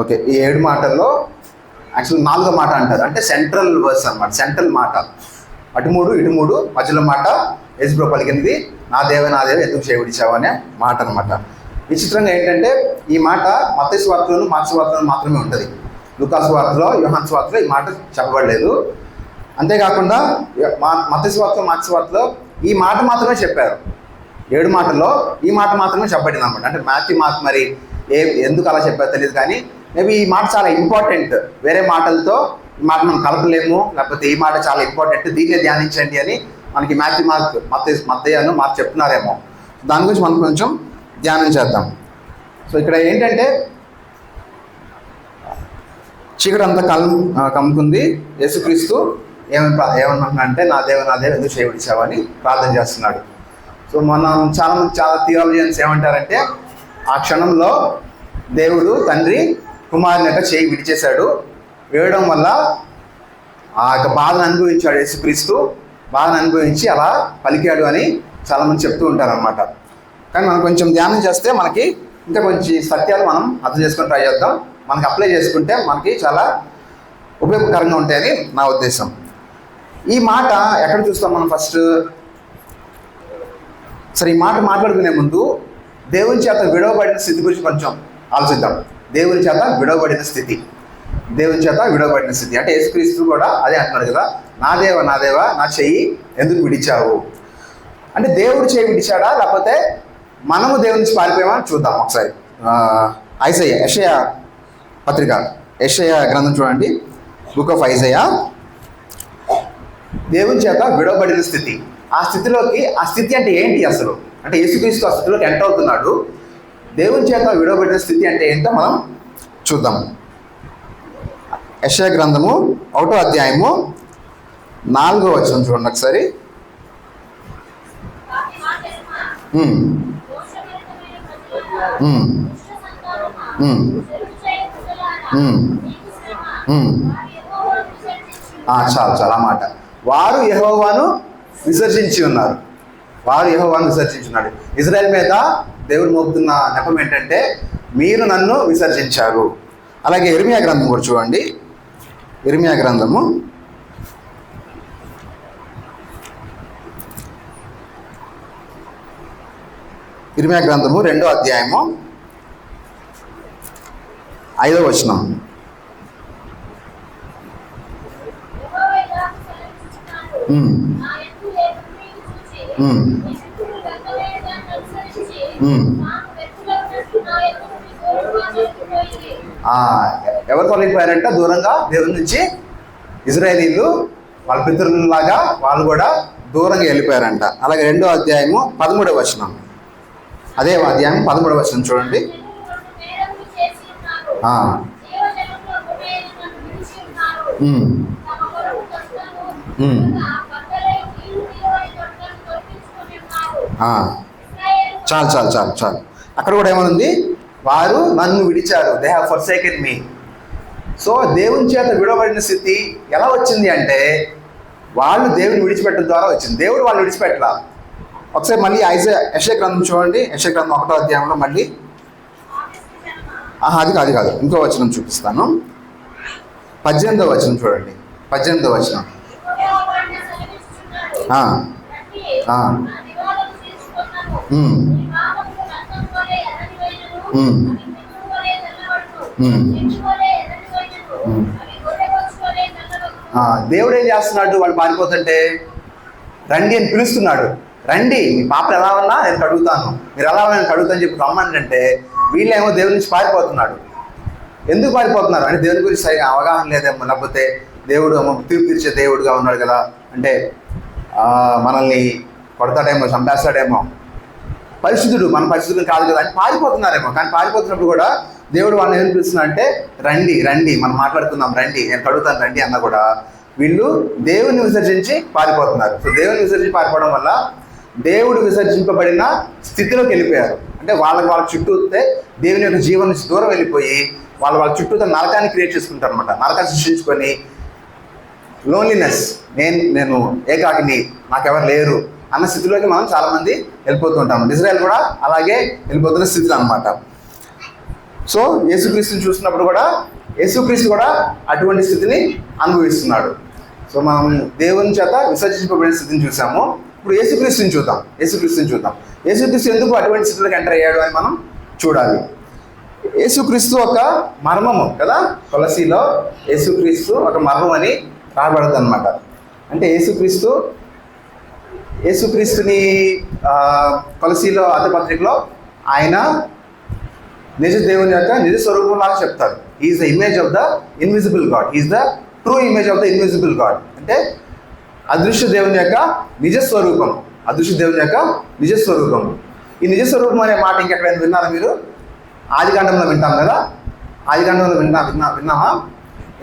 Okay ఈ ఏడు మాటల్లో యాక్చువల్ నాలుగో మాట అంటారు. అంటే సెంట్రల్ వర్స్ అనమాట సెంట్రల్ మాట. అటు మూడు ఇటు మూడు మధ్యలో మాట యజ్బ్రో పలికినది నా దేవ నా దేవ ఎందుకు చేయబడిచావు అనే మాట అనమాట విచిత్రంగా ఏంటంటే ఈ మాట మత వార్తలను మార్క్స్ వార్తలను మాత్రమే ఉంటుంది. లుకాస్ వార్తలో యోహాన్స్ వార్తలో ఈ మాట చెప్పబడలేదు. అంతేకాకుండా మా స్వార్థ వార్తలో స్వార్థలో ఈ మాట మాత్రమే చెప్పారు. ఏడు మాటల్లో ఈ మాట మాత్రమే చెప్పబడింది అనమాట అంటే మ్యాథ్యూ మాత్ మరి ఏ ఎందుకు అలా చెప్పారు తెలియదు కానీ మేబీ ఈ మాట చాలా ఇంపార్టెంట్. వేరే మాటలతో ఈ మాట మనం కలపలేము లేకపోతే ఈ మాట చాలా ఇంపార్టెంట్. దీన్నే ధ్యానించండి అని మనకి మ్యాథ్యూ మార్క్ మత మత్తయ్యను మాకు చెప్తున్నారేమో. దాని గురించి మనం కొంచెం ధ్యానం చేద్దాం. సో ఇక్కడ ఏంటంటే చీకటి అంతా కల్ కమ్ముకుంది. యేసుక్రీస్తు ఏమని ప్రా- ఏమన్నా అంటే నా దేవ నా దేవ ఎందుకు చేయబడిచావని ప్రార్థన చేస్తున్నాడు. సో మనం చాలా చాలా థియాలజియన్స్ ఏమంటారంటే ఆ క్షణంలో దేవుడు తండ్రి కుమారుని యొక్క చేయి విడిచేశాడు. వేయడం వల్ల ఆ యొక్క బాధను అనుభవించాడు యేసుక్రీస్తు. బాధను అనుభవించి అలా పలికాడు అని చాలామంది చెప్తూ ఉంటారనమాట కానీ మనం కొంచెం ధ్యానం చేస్తే మనకి ఇంకా కొంచెం సత్యాలు మనం అర్థం చేసుకుని ట్రై చేద్దాం. మనకి అప్లై చేసుకుంటే మనకి చాలా ఉపయోగకరంగా ఉంటాయని నా ఉద్దేశం. ఈ మాట ఎక్కడ చూస్తాం మనం ఫస్ట్ సరే ఈ మాట మాట్లాడుకునే ముందు దేవుని చేత విడవబడిన స్థితి గురించి కొంచెం ఆలోచిద్దాం. దేవుని చేత విడవబడిన స్థితి. దేవుని చేత విడవబడిన స్థితి. అంటే యేసుక్రీస్తు కూడా అదే అంటున్నాడు కదా నా దేవ నా దేవ నా చెయ్యి ఎందుకు విడిచావు? అంటే దేవుడు చేయి విడిచాడా? లేకపోతే మనము దేవుని నుంచి పారిపోయామని చూద్దాం ఒకసారి. ఐసయ యషయ పత్రిక. యషయ గ్రంథం చూడండి. బుక్ ఆఫ్ ఐజయ దేవుని చేత విడవబడిన స్థితి. ఆ స్థితిలోకి ఆ స్థితి అంటే ఏంటి అసలు? అంటే యేసుక్రీస్తు ఆ స్థితిలోకి ఎంటర్ అవుతున్నాడు. దేవుని చేత విడవబడిన స్థితి అంటే ఏంటో మనం చూద్దాం. యశయ గ్రంథము ఒకటో అధ్యాయము నాలుగో వచనం చూడండి ఒకసారి. చాలు చాలా మాట. వారు యహోవాను విసర్జించి ఉన్నారు. వారు యెహోవాను విసర్జించి ఉన్నాడు ఇజ్రాయెల్ మీద దేవుడు మోపుతున్న నెపం ఏంటంటే మీరు నన్ను విసర్జించారు. అలాగే ఇర్మియా గ్రంథం కూడా చూడండి. ఇర్మియా గ్రంథము. ఇర్మియా గ్రంథము రెండో అధ్యాయము. ఐదో వచనం. ఆ, ఎవరు తొలగిపోయారంటే దూరంగా దేవుని నుంచి ఇజ్రాయేలీలు వాళ్ళ పితృలాగా వాళ్ళు కూడా దూరంగా వెళ్ళిపోయారంట. అలాగే రెండో అధ్యాయము పదమూడవ వచనం. అదే అధ్యాయం పదమూడవ వచనం చూడండి. చాలు చాలు చాలు చాలు. అక్కడ కూడా ఏమనుంది? వారు నన్ను విడిచారు. They have forsaken me so దేవుని చేత విడవబడిన స్థితి ఎలా వచ్చింది అంటే వాళ్ళు దేవుని విడిచిపెట్టడం ద్వారా వచ్చింది. దేవుడు వాళ్ళు విడిచిపెట్టలా. ఒకసారి మళ్ళీ ఐజ యశ గ్రంథం చూడండి. యశ గ్రంథం ఒకటో అధ్యాయంలో మళ్ళీ. ఆహా అది కాదు కాదు. ఇంకో వచనం చూపిస్తాను. పద్దెనిమిదో వచనం చూడండి. పద్దెనిమిదో వచనం. దేవుడు ఏం చేస్తున్నాడు? వాళ్ళు పారిపోతుంటే రండి అని పిలుస్తున్నాడు. రండి మీ పాపలు ఎలా ఉన్నా నేను కడుగుతాను. మీరు ఎలా ఉన్నా నేను కడుగుతాను చెప్పి రమ్మంటే వీళ్ళేమో దేవుడి నుంచి పారిపోతున్నాడు. ఎందుకు పారిపోతున్నారు? అంటే దేవుని గురించి సరిగా అవగాహన లేదేమో. లేకపోతే దేవుడు తీర్పు తీర్చే దేవుడుగా ఉన్నాడు కదా. అంటే మనల్ని కొడతాడేమో చంపేస్తాడేమో. పరిశుద్ధుడు మన పరిశుద్ధుడు కాదు కదా అని పారిపోతున్నారేమో. కానీ పారిపోతున్నప్పుడు కూడా దేవుడు వాళ్ళని ఏం పిలుస్తున్నా అంటే రండి రండి మనం మాట్లాడుకుందాం రండి నేను కడుగుతాను రండి అన్న కూడా వీళ్ళు దేవుని విసర్జించి పారిపోతున్నారు. సో దేవుని విసర్జించి పారిపోవడం వల్ల దేవుడు విసర్జింపబడిన స్థితిలోకి వెళ్ళిపోయారు. అంటే వాళ్ళకి వాళ్ళ చుట్టూ దేవుని యొక్క జీవనం నుంచి దూరం వెళ్ళిపోయి వాళ్ళ వాళ్ళ చుట్టూ నరకాన్ని క్రియేట్ చేసుకుంటారు అనమాట నరకాన్ని సృష్టించుకొని లోన్లీనెస్ నేను నేను ఏకాకిని నాకెవరు లేరు అన్న స్థితిలోకి మనం చాలామంది వెళ్ళిపోతూ ఉంటాం ఇజ్రాయెల్ కూడా అలాగే వెళ్ళిపోతున్న స్థితిలో అనమాట సో యేసుక్రీస్తుని చూసినప్పుడు కూడా యేసుక్రీస్తు కూడా అటువంటి స్థితిని అనుభవిస్తున్నాడు. సో మనం దేవుని చేత విసర్జింపబడిన స్థితిని చూసాము. ఇప్పుడు యేసుక్రీస్తుని చూద్దాం. యేసుక్రీస్తుని చూద్దాం. యేసుక్రీస్తు ఎందుకు అటువంటి స్థితిలోకి ఎంటర్ అయ్యాడు అని మనం చూడాలి. యేసుక్రీస్తు ఒక మర్మము కదా? తులసిలో యేసుక్రీస్తు ఒక మర్మం అని రాబడదు అనమాట అంటే యేసుక్రీస్తు యేసుక్రీస్తుని కొలసీలో అర్థపత్రికలో ఆయన నిజ దేవుని యొక్క నిజ స్వరూపం లాగా చెప్తారు is the image of the invisible God is the true image of the invisible God అంటే అదృశ్య దేవుని యొక్క నిజ స్వరూపం. అదృశ్య దేవుని యొక్క నిజ స్వరూపం. ఈ నిజ స్వరూపం అనే మాట ఇంకెక్కడైనా విన్నారా మీరు? ఆదికాండంలో వింటాం కదా? ఆదికాండంలో విన్నా విన్నా విన్నామా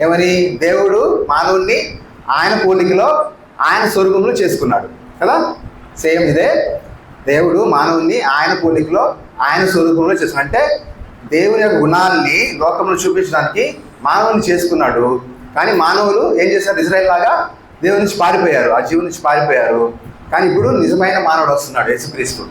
ఏమని దేవుడు మానవుణ్ణి ఆయన పోలికలో ఆయన స్వరూపంలో చేసుకున్నాడు. కదా? సేమ్ ఇదే. దేవుడు మానవుని ఆయన పోలికలో ఆయన స్వరూపంలో చేసిన అంటే దేవుని యొక్క గుణాలని లోకంలో చూపించడానికి మానవుని చేసుకున్నాడు. కానీ మానవులు ఏం చేశారు? ఇజ్రాయెల్ లాగా దేవుని నుంచి పారిపోయారు. ఆ జీవుని నుంచి పారిపోయారు. కానీ ఇప్పుడు నిజమైన మానవుడు వస్తున్నాడు యేసుక్రీస్తు.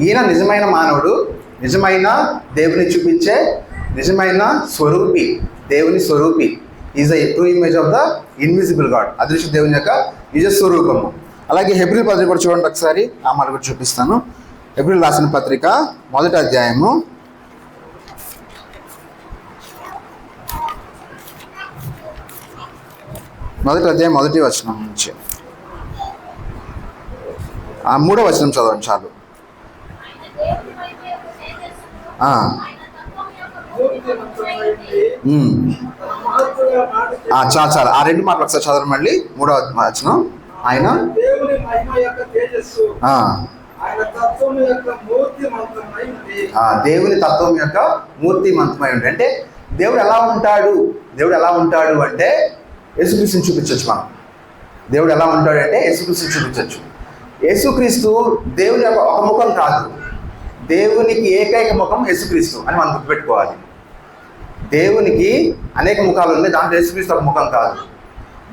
ఈయన నిజమైన మానవుడు నిజమైన దేవుని చూపించే నిజమైన స్వరూపి దేవుని స్వరూపి. Is the true image of the invisible God అదృశ్య దేవుని యొక్క నిజ స్వరూపము. అలాగే హెబ్రిల్ పత్రిక కూడా చూడండి ఒకసారి. ఆ మాట కూడా చూపిస్తాను. హెబ్రిల్ రాసిన పత్రిక మొదటి అధ్యాయము. మొదటి అధ్యాయం మొదటి వచనం నుంచి. ఆ మూడో వచనం చదవండి చాలు. చాలా ఆ, చాలు చాలు. ఆ రెండు మాటలు ఒకసారి చదవడం మళ్ళీ. మూడో వచనం. ఆయన? దేవుని తత్వం యొక్క మూర్తిమంతమై ఉంది. అంటే దేవుడు ఎలా ఉంటాడు? దేవుడు ఎలా ఉంటాడు అంటే యేసుక్రీస్తుని చూపించవచ్చు మనం. దేవుడు ఎలా ఉంటాడు అంటే యేసుక్రీస్తుని చూపించవచ్చు యేసుక్రీస్తు దేవుని యొక్క ఒక ముఖం కాదు. దేవునికి ఏకైక ముఖం యేసుక్రీస్తు అని మనం గుర్తుపెట్టుకోవాలి. దేవునికి అనేక ముఖాలు ఉన్నాయి. దాంట్లో యేసుక్రీస్తు ఒక ముఖం కాదు.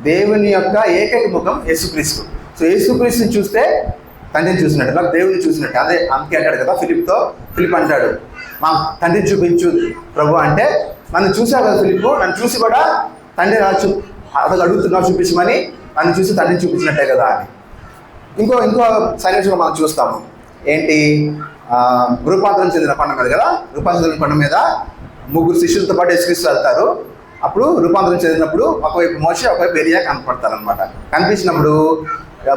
దేవుని యొక్క ఏకైక ముఖం యేసుక్రీస్తు. సో యేసుక్రీస్తుని చూస్తే తండ్రిని చూసినట్టు ఇలా దేవుని చూసినట్టు. అదే అందుకే అంటాడు కదా ఫిలిప్తో ఫిలిప్ అంటాడు మా తండ్రిని చూపించు ప్రభు అంటే నన్ను చూసావు కదా ఫిలిప్ నన్ను చూసి కూడా తండ్రి నా చూ అతను అడుగుతున్నావు చూపించమని నన్ను చూసి తండ్రిని చూపించినట్టే కదా అని. ఇంకో ఇంకో సన్నివేశంలో మనం చూస్తాము. ఏంటి? ఆ, రూపాంతరం చెందిన పండుగ కదా రూపాంతరం పండుగ మీద ముగ్గురు శిష్యులతో పాటు యేసుక్రీస్తు వెళ్తారు. అప్పుడు రూపాంతరం చెందినప్పుడు ఒకవైపు మోసే ఒకవైపు ఎలియా కనపడతారు అనమాట కనిపించినప్పుడు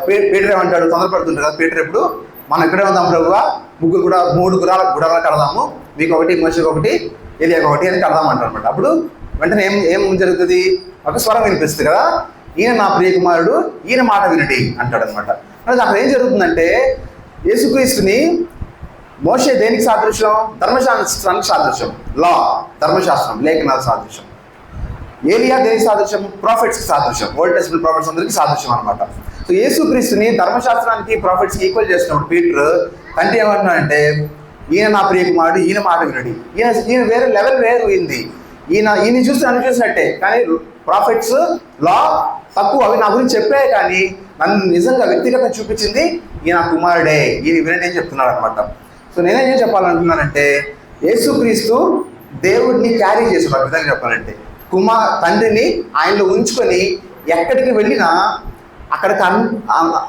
పే- పీటర్ ఏమంటాడు? తొందరపడుతుంటారు కదా పీటర్ ఎప్పుడు? మనం ఇక్కడే ఉందాం ప్రభువా ముగ్గురు కూడా మూడు గురాల గుడాలు కడదాము మీకు ఒకటి మోసకి ఒకటి ఎలియాకి ఒకటి అని కడదాం అంటారనమాట అప్పుడు వెంటనే ఏం ఏం జరుగుతుంది? ఒక స్వరం వినిపిస్తుంది కదా ఈయన నా ప్రియకుమారుడు ఈయన మాట వినటి అంటాడు అనమాట అంటే అక్కడ ఏం జరుగుతుందంటే యేసుక్రీస్తుని మోసే దేనికి సాదృశ్యం? ధర్మశాస్త్రానికి సాదృశ్యం. లా ధర్మశాస్త్రం లేఖనాల సాదృశ్యం. ఏలియా దేనికి సాదృశ్యం? ప్రాఫిట్స్కి సాదృశ్యం. ఓల్డ్ టెస్ట్మెంట్ ప్రాఫిట్స్ అందరికీ సాదృశ్యం అనమాట సో యేసుక్రీస్తుని ధర్మశాస్త్రానికి ప్రాఫిట్స్కి ఈక్వల్ చేసినప్పుడు పీటర్ తండ్రి అంటే ఈయన నా ప్రియకుమారుడు ఈయన మాట వినడి. ఈయన ఈయన వేరే లెవెల్ వేరు అయింది ఈయన ఈయన చూసి నన్ను చూసినట్టే. కానీ ప్రాఫిట్స్ లా తక్కువ. అవి నా గురించి చెప్పాయి కానీ నన్ను నిజంగా వ్యక్తిగతంగా చూపించింది ఈయన కుమారుడే. ఈయన వినండి అని చెప్తున్నాడు అనమాట సో నేనేం చెప్పాలనుకున్నానంటే యేసుక్రీస్తు దేవుడిని క్యారీ చేసాడు విధంగా చెప్పాలంటే. కుమార్ తండ్రిని ఆయనలో ఉంచుకొని ఎక్కడికి వెళ్ళినా అక్కడికి అన్-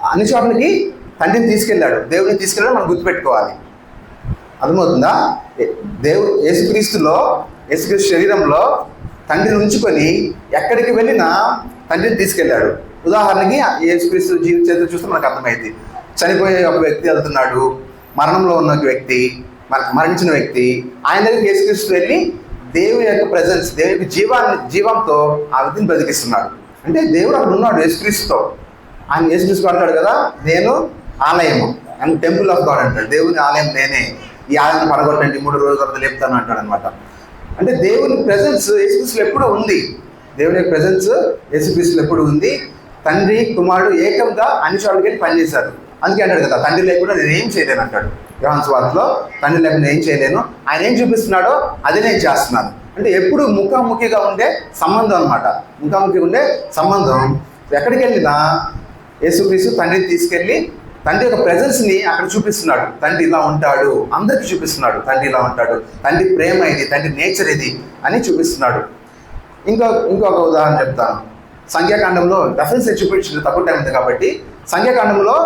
అన్ని చోట్లకి తండ్రిని తీసుకెళ్ళాడు. దేవుడిని తీసుకెళ్ళాడు మనం గుర్తుపెట్టుకోవాలి. అర్థమవుతుందా? ఏ- దేవుడు యేసుక్రీస్తులో యేసుక్రీస్తు శరీరంలో తండ్రిని ఉంచుకొని ఎక్కడికి వెళ్ళినా తండ్రిని తీసుకెళ్ళాడు. ఉదాహరణకి యేసుక్రీస్తు జీవిత చరిత్ర చూస్తే మనకు అర్థమైంది. చనిపోయే ఒక వ్యక్తి వెళ్తున్నాడు. మరణంలో ఉన్న ఒక వ్యక్తి మర మరణించిన వ్యక్తి ఆయన దగ్గరికి యేసుక్రీస్తు వెళ్ళి దేవుని యొక్క ప్రజెన్స్ దేవుని యొక్క జీవాన్ని జీవంతో ఆ వ్యక్తిని బ్రతికిస్తున్నాడు. అంటే దేవుడు అక్కడ ఉన్నాడు యేసుక్రీస్తుతో. ఆయన యేసుక్రీస్తు అంటాడు కదా నేను ఆలయము. అండ్ టెంపుల్ ఆఫ్ గాడ్ అంటాడు. దేవుని ఆలయం నేనే. ఈ ఆలయం పడగొట్టండి మూడు రోజుల తర్వాత లేపుతాను అంటాడు అనమాట అంటే దేవుని ప్రజెన్స్ యేసుక్రీస్తులు ఎప్పుడు ఉంది. దేవుని యొక్క ప్రజెన్స్ యేసుక్రీస్తులు ఎప్పుడు ఉంది. తండ్రి కుమారుడు ఏకంగా అన్ని చోట్లకి వెళ్ళి పనిచేశారు. అందుకే అంటాడు కదా తండ్రి లేకుండా నేను ఏం చేయలేను అంటాడు. యోహాన్ స్వార్థలో తండ్రి లేకుండా ఏం చేయలేను. ఆయన ఏం చూపిస్తున్నాడో అదే నేను చేస్తున్నాను. అంటే ఎప్పుడు ముఖాముఖిగా ఉండే సంబంధం అనమాట ముఖాముఖిగా ఉండే సంబంధం. ఎక్కడికి వెళ్ళినా యేసుక్రీస్తు తండ్రిని తీసుకెళ్ళి తండ్రి యొక్క ప్రజెన్స్ని అక్కడ చూపిస్తున్నాడు. తండ్రి ఇలా ఉంటాడు. అందరికి చూపిస్తున్నాడు. తండ్రి ఇలా ఉంటాడు. తండ్రి ప్రేమ ఇది తండ్రి నేచర్ ఇది అని చూపిస్తున్నాడు. ఇంకో ఇంకొక ఉదాహరణ చెప్తాను. సంఖ్యాకాండంలో రెఫరెన్స్ చూపించిన తక్కువ టైం ఉంది కాబట్టి సంఖ్యాకాండంలో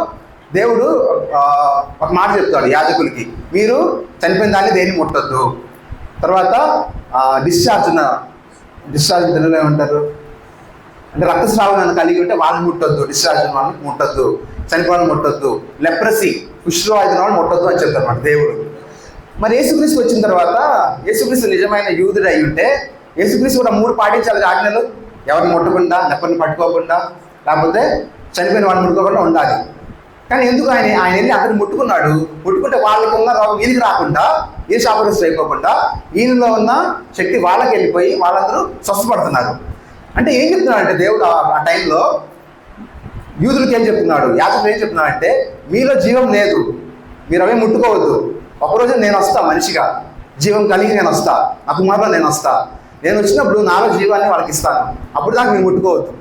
దేవుడు ఒక మాట చెప్తాడు యాజకులకి మీరు చనిపోయిన దాన్ని దేన్ని ముట్టద్దు? తర్వాత డిశ్చార్జ్ ఉన్న డిశ్చార్జ్ తెలుగులో ఏమంటారు? అంటే రక్తస్రావం కలిగి ఉంటే వాళ్ళని ముట్టొద్దు డిశ్చార్జ్ ఉన్న వాళ్ళని ముట్టొద్దు చనిపోవాలని ముట్టొద్దు లెప్రసీ కుష్ఠరోగిన వాళ్ళు ముట్టొద్దు అని చెప్తారు అన్నమాట దేవుడు. మరి యేసుక్రీస్తు వచ్చిన తర్వాత యేసుక్రీస్తు నిజమైన యూదుడు అయి ఉంటే యేసుక్రీస్తు కూడా మూడు పాటించాలి ఆజ్ఞలు. ఎవరిని ముట్టకుండా లెప్పని పట్టుకోకుండా లేకపోతే చనిపోయిన వాళ్ళని ముట్టుకోకుండా ఉండాలి. కానీ ఎందుకు ఆయన ఆయన వెళ్ళి అందరిని ముట్టుకున్నాడు? ముట్టుకుంటే వాళ్ళకి ఉన్న రోగం ఈయనకి రాకుండా ఈ శాపగ్రస్తులు అయిపోకుండా ఈయనలో ఉన్న శక్తి వాళ్ళకి వెళ్ళిపోయి వాళ్ళందరూ స్వస్థపడుతున్నారు. అంటే ఏం చెప్తున్నాడు అంటే దేవుడు ఆ- టైంలో యూదులకి ఏం చెప్తున్నాడు? యాజకులు ఏం చెప్తున్నాడంటే మీలో జీవం లేదు. మీరు అవే ముట్టుకోవద్దు. ఒకరోజు నేను వస్తా మనిషిగా. జీవం కలిగి నేను వస్తా. నా కుమారులో నేను వస్తా. నేను వచ్చినప్పుడు నాలో జీవాన్ని వాళ్ళకి ఇస్తాను. అప్పుడు దాకా మీరు ముట్టుకోవద్దు.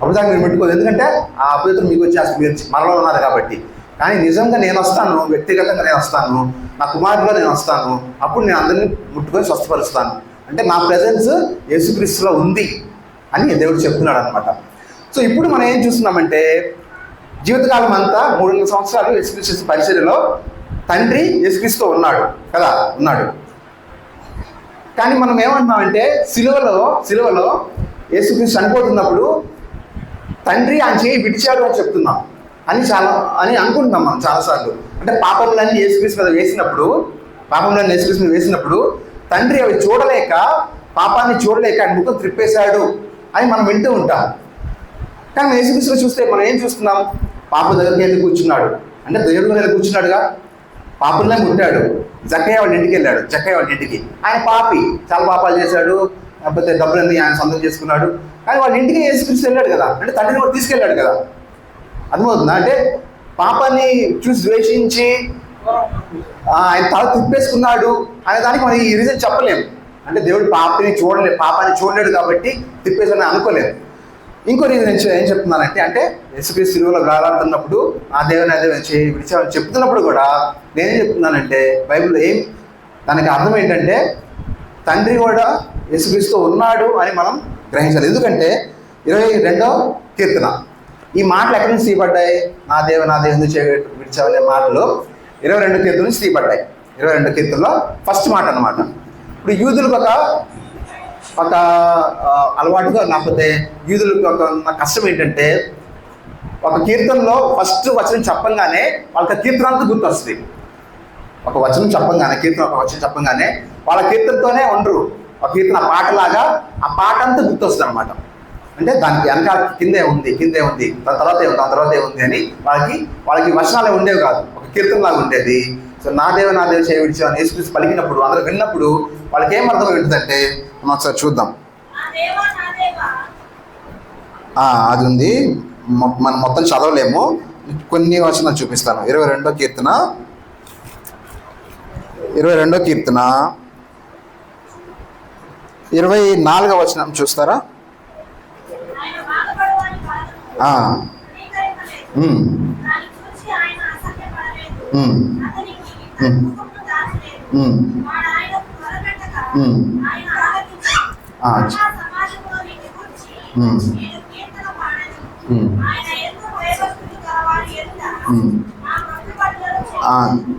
అప్పుడు మీరు పెట్టుకోదు ఎందుకంటే ఆ అభ్యర్థులు మీకు వచ్చేసి మీరు మనలో ఉన్నారు కాబట్టి. కానీ నిజంగా నేను వస్తాను వ్యక్తిగతంగా నేను వస్తాను నా కుమారుడుగా నేను వస్తాను అప్పుడు నేను అందరినీ ముట్టుకొని స్వస్థపరుస్తాను. అంటే నా ప్రజెన్స్ యేసుక్రీస్తులో ఉంది అని దేవుడు చెప్తున్నాడు అనమాట సో ఇప్పుడు మనం ఏం చూస్తున్నామంటే జీవితకాలం అంతా మూడున్నర సంవత్సరాలు యేసుక్రీస్తు పరిచర్యలో తండ్రి యేసుక్రీస్తు ఉన్నాడు కదా ఉన్నాడు. కానీ మనం ఏమంటున్నామంటే సిలువలో సిలువలో యేసుక్రీస్తు చనిపోతున్నప్పుడు తండ్రి ఆయన చేయి విడిచాడు అని చెప్తున్నాం. అని చాలా అని అనుకుంటున్నాం మనం చాలాసార్లు. అంటే పాపములన్నీ యేసుక్రీస్తు మీద వేసినప్పుడు పాపములన్నీ యేసుక్రీస్తు మీద వేసినప్పుడు తండ్రి అవి చూడలేక పాపాన్ని చూడలేక ఆయన ముఖం త్రిప్పేశాడు అని మనం వింటూ ఉంటాం. కానీ యేసుక్రీస్తులో చూస్తే మనం ఏం చూస్తున్నాం? పాప దగ్గరికి వెళ్ళి కూర్చున్నాడు. అంటే దేవుడు వెళ్ళి కూర్చున్నాడుగా? పాపంలో ఉంటాడు జక్కయ్య వాళ్ళ ఇంటికి వెళ్ళాడు. జక్కయ్య వాళ్ళ ఇంటికి. ఆయన పాపి. చాలా పాపాలు చేశాడు. లేకపోతే డబ్బులన్నీ ఆయన సొంతం చేసుకున్నాడు. కానీ వాళ్ళ ఇంటికి యేసుక్రీస్తు వెళ్ళాడు కదా. అంటే తండ్రిని కూడా తీసుకెళ్ళాడు కదా. అర్థమవుతుందా? అంటే పాపాన్ని చూసి ద్వేషించి ఆయన తల తిప్పేసుకున్నాడు అనే దానికి మనం ఈ రీజన్ చెప్పలేము అంటే దేవుడు పాపని చూడలేదు పాపాన్ని చూడలేడు కాబట్టి తిప్పేసాడని అనుకోలేదు ఇంకో రీజన్ ఏం చెప్తున్నానంటే అంటే యేసుక్రీస్తు సిలువలో వేలాడుతున్నప్పుడు ఆ దేవుని అదే విడిచేవాళ్ళు చెప్తున్నప్పుడు కూడా నేనేం చెప్తున్నానంటే బైబిల్లో ఏం దానికి అర్థం ఏంటంటే తండ్రి కూడా యేసుక్రీస్తు ఉన్నాడు అని మనం గ్రహించాలి. ఎందుకంటే ఇరవై రెండో కీర్తన. ఈ మాటలు ఎక్కడి నుంచి తీయబడ్డాయి? నా దేవ నా దేవ ఎందుకు విడిచావనే మాటలు ఇరవై రెండు కీర్తన నుంచి తీయబడ్డాయి. ఇరవై రెండు కీర్తనలో ఫస్ట్ మాట అన్నమాట. ఇప్పుడు యూదులకు ఒక ఒక అలవాటుగా లేకపోతే యూదులకు ఒక ఉన్న కష్టం ఏంటంటే ఒక కీర్తనలో ఫస్ట్ వచనం చెప్పంగానే వాళ్ళకి ఆ కీర్తన అంతా గుర్తొస్తుంది. ఒక వచనం చెప్పంగానే కీర్తన ఒక వచనం చెప్పంగానే వాళ్ళ కీర్తనతోనే ఉండరు. ఒక కీర్తన పాటలాగా ఆ పాట అంతా గుర్తొస్తుంది అనమాట అంటే దానికి వెనక కిందే ఉంది కిందే ఉంది దాని తర్వాత ఏముంది దాని తర్వాత ఏముంది అని వాళ్ళకి వాళ్ళకి వచనాలే ఉండేవి కాదు. ఒక కీర్తనలాగా ఉండేది. సో నా దేవ నా దేవ చేయవిడిచి అని యేసుక్రీస్తు పలికినప్పుడు అందరూ విన్నప్పుడు వాళ్ళకి ఏం అర్థం ఏంటంటే మనం ఒకసారి చూద్దాం. అది ఉంది. మనం మొత్తం చదవలేము. కొన్ని వచనాలు చూపిస్తాను. ఇరవై రెండో కీర్తన. ఇరవై రెండో కీర్తన. ఇరవై నాలుగో వచనం చూస్తారా?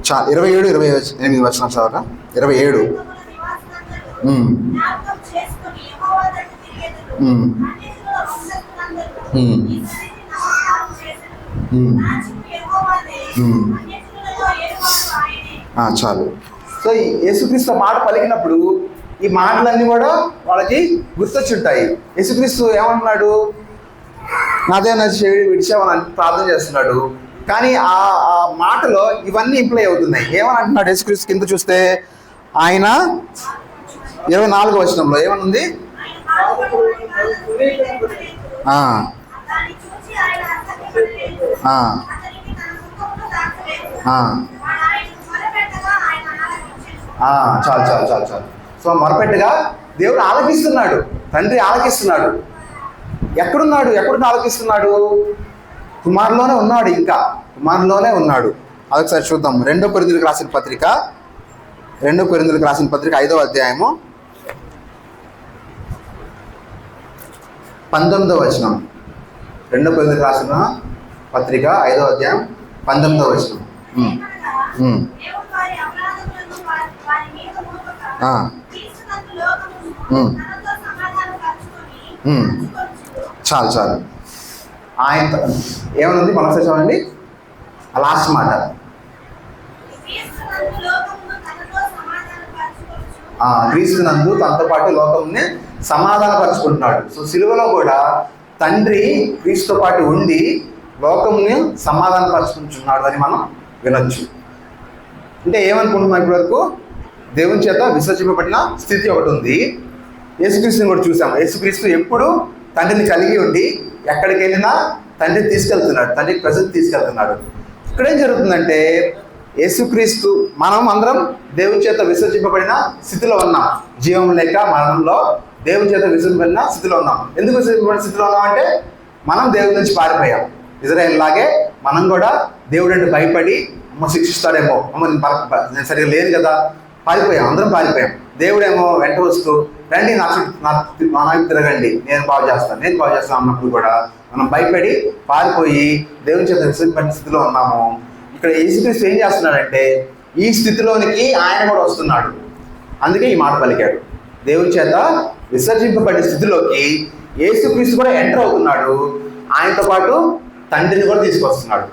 చా ఇరవై ఏడు ఇరవై ఎనిమిది వచనం చదవరా? ఇరవై ఏడు. చాలు. సో ఈ యేసుక్రీస్తు మాట పలికినప్పుడు ఈ మాటలన్నీ కూడా వాళ్ళకి గుర్తొచ్చుంటాయి. యేసుక్రీస్తు ఏమంటున్నాడు? నాదే నా చెడు విడిచామని ప్రార్థన చేస్తున్నాడు. కానీ ఆ ఆ మాటలో ఇవన్నీ ఇంప్లై అవుతున్నాయి. ఏమని అంటున్నాడు యేసుక్రీస్తు? కింద చూస్తే ఆయన ఇరవై నాలుగు వచనంలో ఏమనుంది? చాలు చాలు చాలు చాలు. సో మొరపెట్టుగా దేవుడు ఆలకిస్తున్నాడు. తండ్రి ఆలకిస్తున్నాడు. ఎక్కడున్నాడు? ఎక్కడున్న ఆలకిస్తున్నాడు? కుమారులోనే ఉన్నాడు ఇంకా. కుమారులోనే ఉన్నాడు. అదొకసారి చూద్దాం. రెండో కొరిందులకు రాసిన పత్రిక. రెండో కొరిందులకు రాసిన పత్రిక ఐదో అధ్యాయము. పంతొమ్మిదో వచనం. రెండో కొరిందులకు రాసిన పత్రిక ఐదో అధ్యాయం పంతొమ్మిదో వచనం. చాలు చాలు. ఆయన ఏమనుంది? మనసు చూడండి లాస్ట్ మాట. ఆ, క్రీస్తునందు తనతో పాటు లోకంని సమాధానపరుచుకుంటున్నాడు. సో సిలువలో కూడా తండ్రి క్రీస్తుతో పాటు ఉండి లోకముని సమాధానపరుచుకుంటున్నాడు అని మనం వినొచ్చు. అంటే ఏమనుకుంటున్నాం ఇప్పటివరకు దేవుని చేత విసర్జింపబడిన స్థితి ఒకటి ఉంది. యేసుక్రీస్తుని కూడా చూసాము యేసుక్రీస్తు ఎప్పుడు తండ్రిని కలిగి ఉండి ఎక్కడికి వెళ్ళినా తండ్రిని తీసుకెళ్తున్నాడు. తండ్రి ప్రజలు తీసుకెళ్తున్నాడు. ఇక్కడ ఏం జరుగుతుందంటే యేసుక్రీస్తు మనం అందరం దేవుని చేత విసర్జింపబడిన స్థితిలో ఉన్నాం. జీవం లేక మరణంలో దేవుని చేత విసర్జింపబడిన స్థితిలో ఉన్నాం. ఎందుకు విసర్జింపబడిన స్థితిలో ఉన్నాం అంటే మనం దేవుడి నుంచి పారిపోయాం. ఇజ్రాయెల్ లాగే మనం కూడా దేవుడు అంటే భయపడి అమ్మ శిక్షిస్తాడేమో అమ్మ నేను సరిగా లేదు కదా పారిపోయాం అందరం పారిపోయాం. దేవుడేమో వెంట వస్తూ రండి నా చుట్టూ నా నా తిరగండి నేను బాగు చేస్తాను నేను బాగు చేస్తాను అన్నప్పుడు కూడా మనం భయపడి పారిపోయి దేవుని చేత విసర్జింపడిన స్థితిలో ఉన్నాము. ఇక్కడ యేసుక్రీస్తు ఏం చేస్తున్నాడంటే ఈ స్థితిలోనికి ఆయన కూడా వస్తున్నాడు. అందుకే ఈ మాట పలికాడు. దేవుని చేత విసర్జింపబడిన స్థితిలోకి యేసుక్రీస్తు కూడా ఎంటర్ అవుతున్నాడు. ఆయనతో పాటు తండ్రిని కూడా తీసుకొస్తున్నాడు.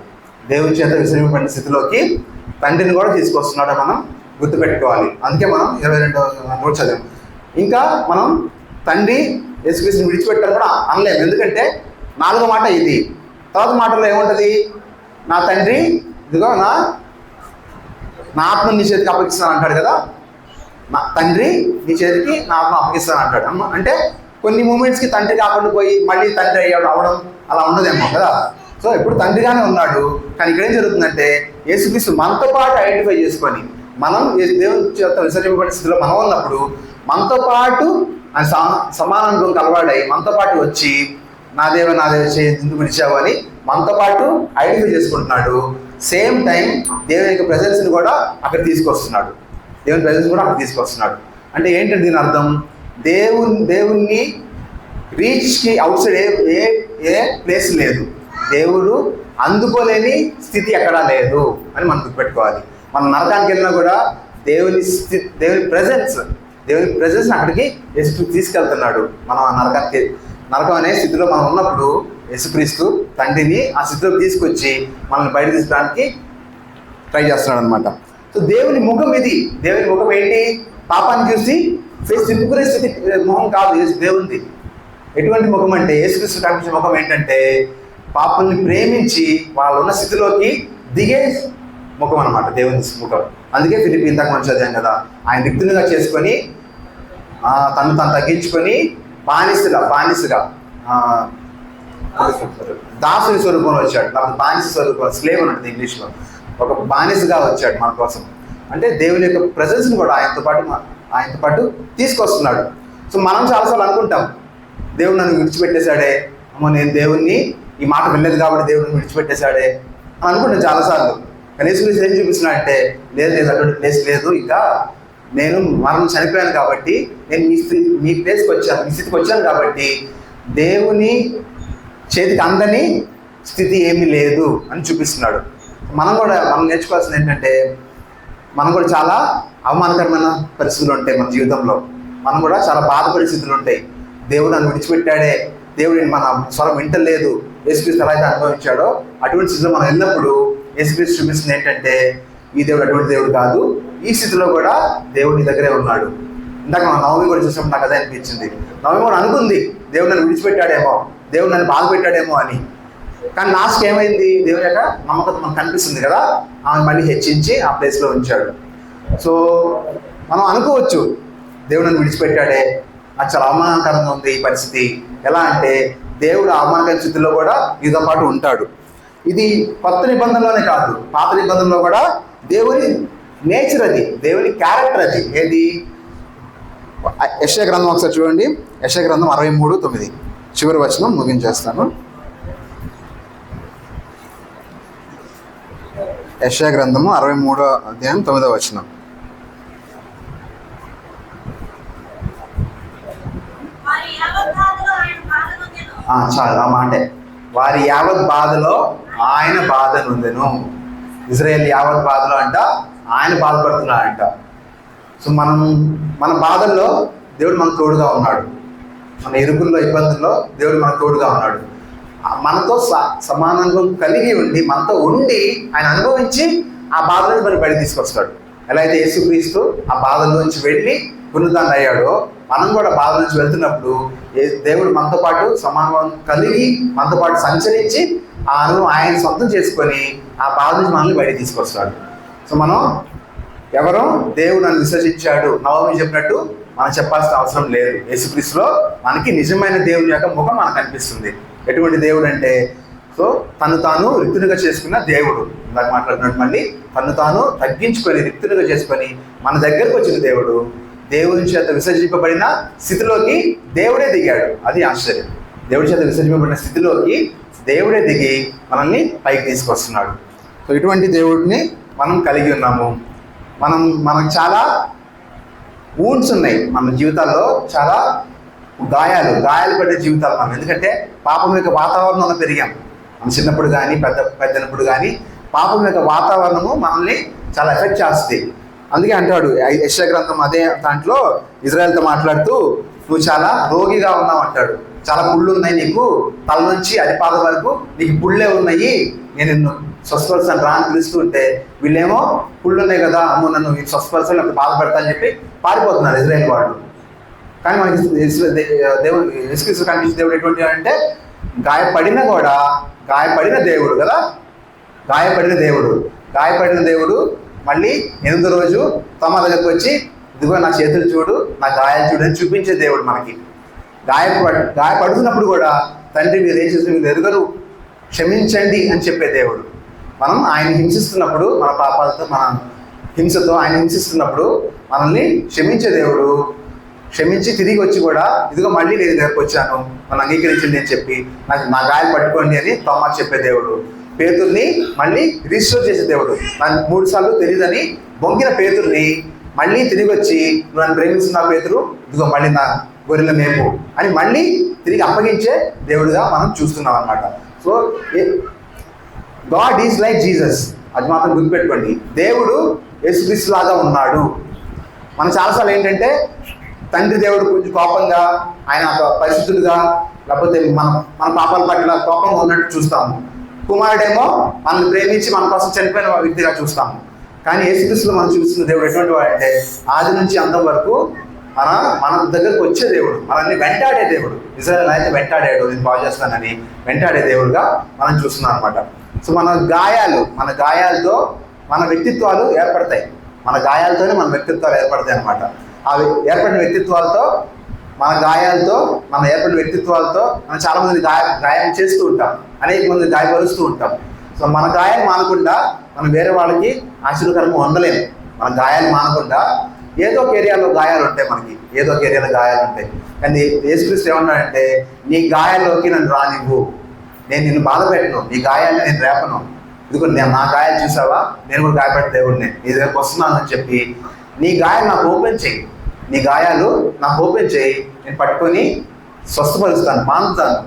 దేవుని చేత విసర్జింపబడిన స్థితిలోకి తండ్రిని కూడా తీసుకొస్తున్నాడు మనం గుర్తుపెట్టుకోవాలి. అందుకే మనం ఇరవై రెండవ నోట్ చదివాం. ఇంకా మనం తండ్రి యేసుక్రీస్తుని విడిచిపెట్టారు కూడా అనలేము. ఎందుకంటే నాలుగో మాట ఇది. తర్వాత మాటలో ఏముంటుంది? నా తండ్రి ఇదిగో నా నా ఆత్మ నిషేధికి చేతికి అప్పగిస్తాను అంటాడు కదా. నా తండ్రి నీ చేతికి నా అప్పగిస్తాను అంటాడు. అమ్మ అంటే కొన్ని మూమెంట్స్కి తండ్రి కాకుండా పోయి మళ్ళీ తండ్రి అయ్యాడు అవడం అలా ఉండదేమో కదా. సో ఇప్పుడు తండ్రిగానే ఉన్నాడు కానీ ఇక్కడ ఏం జరుగుతుందంటే యేసుక్రీస్తు మనతో పాటు ఐడెంటిఫై చేసుకొని మనం దేవుని చేత విసర్జింపబడిన స్థితిలో మనం ఉన్నప్పుడు మనతో పాటు ఆయన కలవాడై మనతో పాటు వచ్చి నా దేవ నా దేవ ఎందుకు విడిచావు అని మనతో పాటు ఐడెంటిఫై చేసుకుంటున్నాడు. సేమ్ టైం దేవుని యొక్క ప్రజెన్స్ని కూడా అక్కడ తీసుకొస్తున్నాడు. దేవుని ప్రజెన్స్ కూడా అక్కడ తీసుకొస్తున్నాడు. అంటే ఏంటంటే దీని అర్థం? దేవుని దేవుణ్ణి రీచ్కి అవుట్ సైడ్ ఏ ఏ ఏ ప్లేస్ లేదు. దేవుడు అందుకోలేని స్థితి ఎక్కడా లేదు అని మనం గుర్తుపెట్టుకోవాలి. మనం నరకానికి వెళ్ళినా కూడా దేవుని స్థితి దేవుని ప్రజెన్స్ దేవుని ప్రజెన్స్ అక్కడికి యేసు తీసుకెళ్తున్నాడు. మనం ఆ నరకానికి నరకం అనే స్థితిలో మనం ఉన్నప్పుడు యేసుక్రీస్తు తండ్రిని ఆ స్థితిలోకి తీసుకొచ్చి మనల్ని బయట తీసుకోవడానికి ట్రై చేస్తున్నాడు అనమాట సో దేవుని ముఖం ఇది. దేవుని ముఖం ఏంటి? పాపాన్ని చూసి ఫేస్ తిప్పుకునే స్థితి ముఖం కాదు యేసు దేవునిది. ఎటువంటి ముఖం అంటే యేసుక్రీస్తు కనిపించే ముఖం ఏంటంటే పాపల్ని ప్రేమించి వాళ్ళు ఉన్న స్థితిలోకి దిగే ముఖం అనమాట దేవుని ముఖం. అందుకే ఫిలిపి ఇంతకు మనం చదివాం కదా ఆయన రిక్తునిగా చేసుకొని ఆ, తను తను తగ్గించుకొని బానిసగా బానిసగా ఆ, దాసుని స్వరూపంలో వచ్చాడు. బానిస స్వరూపం స్లేవ్ అని ఉంటుంది ఇంగ్లీష్లో. ఒక బానిసగా వచ్చాడు మన కోసం. అంటే దేవుని యొక్క ప్రజెన్స్ని కూడా ఆయనతో పాటు ఆయనతో పాటు తీసుకొస్తున్నాడు. సో మనం చాలాసార్లు అనుకుంటాం దేవుడు నన్ను విడిచిపెట్టేశాడే. అమ్మో నేను దేవుణ్ణి ఈ మాట వినలేదు కాబట్టి దేవుడిని విడిచిపెట్టేశాడే. అని అనుకుంటాను చాలాసార్లు. కనీసం యేసుక్రీస్తు ఏం చూపిస్తున్నాడంటే లేదు లేదు అటువంటి ప్లేస్ లేదు. ఇంకా నేను మరణం చనిపోయాను కాబట్టి నేను మీ స్థితి మీ ప్లేస్కి వచ్చాను మీ స్థితికి వచ్చాను కాబట్టి దేవుని చేతికి అందని స్థితి ఏమీ లేదు అని చూపిస్తున్నాడు. మనం కూడా మనం నేర్చుకోవాల్సింది ఏంటంటే మనం కూడా చాలా అవమానకరమైన పరిస్థితులు ఉంటాయి మన జీవితంలో. మనం కూడా చాలా బాధ పరిస్థితులు ఉంటాయి. దేవుడు నన్ను విడిచిపెట్టాడే. దేవుడు మన స్వరం వింటలేదు. యేసుక్రీస్తు ఎలా అయితే అనుభవించాడో అటువంటి స్థితిలో మనం వెళ్ళినప్పుడు యేసుక్రీస్తు చూపిస్తుంది ఏంటంటే ఈ దేవుడు అటువంటి దేవుడు కాదు. ఈ స్థితిలో కూడా దేవుడు నీ దగ్గరే ఉన్నాడు. ఇందాక మన నవమి కూడా చూసినప్పుడు నాకు అదే అనిపించింది. నవమి కూడా అనుకుంది దేవుడు నన్ను విడిచిపెట్టాడేమో. దేవుడు నన్ను బాధ పెట్టాడేమో అని. కానీ లాస్ట్ ఏమైంది? దేవుని యొక్క నమ్మకం మనకు కనిపిస్తుంది కదా? ఆమె మళ్ళీ హెచ్చించి ఆ ప్లేస్లో ఉంచాడు. సో మనం అనుకోవచ్చు దేవుడు విడిచిపెట్టాడే. అది చాలా అవమానకరంగా ఉంది ఈ పరిస్థితి. ఎలా అంటే దేవుడు అవమానకర స్థితిలో కూడా మీతో పాటు ఉంటాడు. ఇది కొత్త నిబంధనలోనే కాదు. పాత నిబంధనలో కూడా దేవుని నేచర్ అది. దేవుని క్యారెక్టర్ అది. ఏది? యశ గ్రంథం ఒకసారి చూడండి. యశ గ్రంథం అరవై మూడు తొమ్మిది. చివరి వచనం ముగించేస్తాను. యశా గ్రంథము అరవై మూడో అధ్యాయం తొమ్మిదో వచనం. చాలు ఆ మాటే. వారి యావత్ బాధలో ఆయన బాధ నొందెను. ఇజ్రాయెల్ యావత్ బాధలో అంట ఆయన బాధపడుతున్నాడంట సో మనం మన బాధల్లో దేవుడు మనకు తోడుగా ఉన్నాడు. మన ఇరుకుల్లో ఇబ్బందుల్లో దేవుడు మనకు తోడుగా ఉన్నాడు. మనతో స- సమానంగా కలిగి ఉండి మనతో ఉండి ఆయన అనుభవించి ఆ బాధలను నుంచి మరి బయట తీసుకొస్తాడు. ఎలా అయితే యేసుక్రీస్తు ఆ బాధల నుంచి వెళ్ళి పునరుద్ధానం అయ్యాడో మనం కూడా బాధ నుంచి వెళ్తున్నప్పుడు ఏ- దేవుడు మనతో పాటు సమానం కలిగి మనతో పాటు సంచరించి ఆ అనుభవం ఆయన సొంతం చేసుకొని ఆ బాధ నుంచి మనల్ని బయట తీసుకొస్తాడు. సో మనం ఎవరో దేవుడు నన్ను విసర్జించాడు నవమి చెప్పినట్టు మనం చెప్పాల్సిన అవసరం లేదు. యేసుక్రీస్తులో మనకి నిజమైన దేవుని యొక్క ముఖం మనకు కనిపిస్తుంది ఎటువంటి దేవుడు అంటే సో తను తాను రిక్తునిగా చేసుకున్న దేవుడు. ఇందాక మాట్లాడినట్టు మళ్ళీ తను తాను తగ్గించుకొని రిక్తునిగా చేసుకొని మన దగ్గరకు వచ్చిన దేవుడు. దేవుని చేత విసర్జింపబడిన స్థితిలోకి దేవుడే దిగాడు. అది ఆశ్చర్యం. దేవుడి చేత విసర్జింపబడిన స్థితిలోకి దేవుడే దిగి మనల్ని పైకి తీసుకొస్తున్నాడు. సో ఇటువంటి దేవుడిని మనం కలిగి ఉన్నాము. మనం మనకు చాలా ఊన్స్ ఉన్నాయి. మన జీవితాల్లో చాలా గాయాలు గాయాలు పడే జీవితాలు మనం. ఎందుకంటే పాపం యొక్క వాతావరణంలో పెరిగాం. మనం చిన్నప్పుడు కానీ పెద్ద పెద్దనప్పుడు కానీ పాపం యొక్క వాతావరణము మనల్ని చాలా ఎఫెక్ట్ చేస్తుంది. అందుకే అంటాడు యశ గ్రంథం అదే దాంట్లో ఇజ్రాయెల్తో మాట్లాడుతూ నువ్వు చాలా రోగిగా ఉన్నావు అంటాడు. చాలా పుళ్ళు ఉన్నాయి నీకు తల నుంచి అరిపాద వరకు నీకు పుళ్ళే ఉన్నాయి. నేను నిన్ను స్వస్థపరచాను రా అని పిలుస్తూ ఉంటే వీళ్ళేమో పుళ్ళు ఉన్నాయి కదా అమ్మో నన్ను ఈ బాధపడతా అని చెప్పి పారిపోతున్నారు ఇజ్రాయెల్ వాళ్ళు. కానీ మనకి దేవుడు యేసుక్రీస్తు కనిపించిన దేవుడు ఎటువంటి అంటే గాయపడిన కూడా గాయపడిన దేవుడు కదా? గాయపడిన దేవుడు. గాయపడిన దేవుడు మళ్ళీ ఎనిమిది రోజు తమ దగ్గరకు వచ్చి ఇదిగో నా చేతులు చూడు నా గాయాలు చూడు అని చూపించే దేవుడు మనకి. గాయపడు గాయపడుతున్నప్పుడు కూడా తండ్రి మీరు ఏం చేసిన మీరు ఎదుగరు క్షమించండి అని చెప్పే దేవుడు. మనం ఆయన హింసిస్తున్నప్పుడు మన పాపాలతో మన హింసతో ఆయన హింసిస్తున్నప్పుడు మనల్ని క్షమించే దేవుడు క్షమించి తిరిగి వచ్చి కూడా ఇదిగో మళ్ళీ నేను దగ్గరకు వచ్చాను. నన్ను అంగీకరించండి అని చెప్పి నాకు నా గాయాలు పట్టుకోండి అని తోమా చెప్పే దేవుడు. పేతుర్ని మళ్ళీ రిజిస్టర్ చేసే దేవుడు. నన్ను మూడు సార్లు తెలియదని బొంగిన పేతుర్ని మళ్ళీ తిరిగి వచ్చి నువ్వు నన్ను ప్రేమిస్తున్న పేతురు ఇదిగో మళ్ళీ నా గొర్రెల మేపు అని మళ్ళీ తిరిగి అప్పగించే దేవుడిగా మనం చూస్తున్నాం అన్నమాట. So God is like Jesus. అది మాత్రం గుర్తుపెట్టుకోండి. దేవుడు యేసుక్రీస్తు లాగా ఉన్నాడు. మనం చాలాసార్లు ఏంటంటే తండ్రి దేవుడు కొంచెం కోపంగా ఆయన ఒక పరిశుద్ధుడుగా లేకపోతే మన మన పాపాల పట్ల కోపంగా ఉన్నట్టు చూస్తాము. కుమారుడేమో మనల్ని ప్రేమించి మన కోసం చనిపోయిన వ్యక్తిగా చూస్తాము. కానీ యేసుక్రీస్తులో మనం చూస్తున్న దేవుడు ఎటువంటి వాడు అంటే ఆది నుంచి అంతం వరకు మన మన దగ్గరకు వచ్చే దేవుడు. మనల్ని వెంటాడే దేవుడు. ఇజ్రాయల్ అయితే వెంటాడాడు నేను బాగు చేస్తానని వెంటాడే దేవుడుగా మనం చూస్తున్నాం అనమాట సో మన గాయాలు మన గాయాలతో మన వ్యక్తిత్వాలు ఏర్పడతాయి. మన గాయాలతోనే మన వ్యక్తిత్వాలు ఏర్పడతాయి అనమాట అవి ఏర్పడిన వ్యక్తిత్వాలతో మన గాయాలతో మన ఏర్పడిన వ్యక్తిత్వాలతో మనం చాలామంది గాయ గాయం చేస్తూ ఉంటాం. అనేక మంది గాయపరుస్తూ ఉంటాం. సో మన గాయాలు మానకుండా మనం వేరే వాళ్ళకి ఆశీర్వకరంగా ఉండలేము. మన గాయాలు మానకుండా ఏదో ఒక ఏరియాలో గాయాలు ఉంటాయి మనకి. ఏదో ఒక ఏరియాలో గాయాలు ఉంటాయి. కానీ యేసుక్రీస్తు ఏమన్నాడంటే నీ గాయాల్లోకి నన్ను రానివ్వు. నేను నిన్ను బాధ పెట్టను. నీ గాయాన్ని నేను రేపను. ఇదిగో నేను నా గాయాలు చూసావా? నేను కూడా గాయపడే దేవుడిని. నీ దగ్గరకు వస్తున్నానని చెప్పి నీ గాయాలు నాకు ఓపెన్ చేయి నీ గాయాలు నాకు ఓపెన్ చేయి. నేను పట్టుకొని స్వస్థపరుస్తాను మాన్తాను.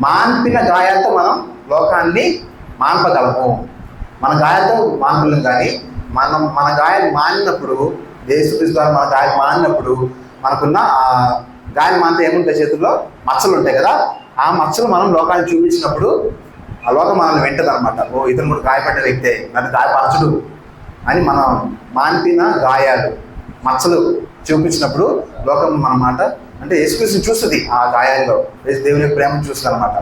మాన్పిన గాయాలతో మనం లోకాన్ని మాన్పగలము. మన గాయాలతో మాన్పలేం కానీ మనం మన గాయాలు మానినప్పుడు దేశక్రీస్తు ద్వారా మన గాయాలు మానినప్పుడు మనకున్న ఆ గాయాలు మానితే ఏముంటాయి చేతుల్లో? మచ్చలు ఉంటాయి కదా. ఆ మచ్చలు మనం లోకాన్ని చూపించినప్పుడు ఆ లోకం మనల్ని వెంటది అనమాట ఓ ఇతను కూడా గాయపడ్డ వ్యక్తే నన్ను గాయపరచడు అని మనం మాన్పిన గాయాలు మచ్చలు చూపించినప్పుడు లోకం అన్నమాట అంటే యేసుక్రీస్తుని చూస్తుంది ఆ గాయాల్లో. దేవుని ప్రేమను చూస్తుంది అనమాట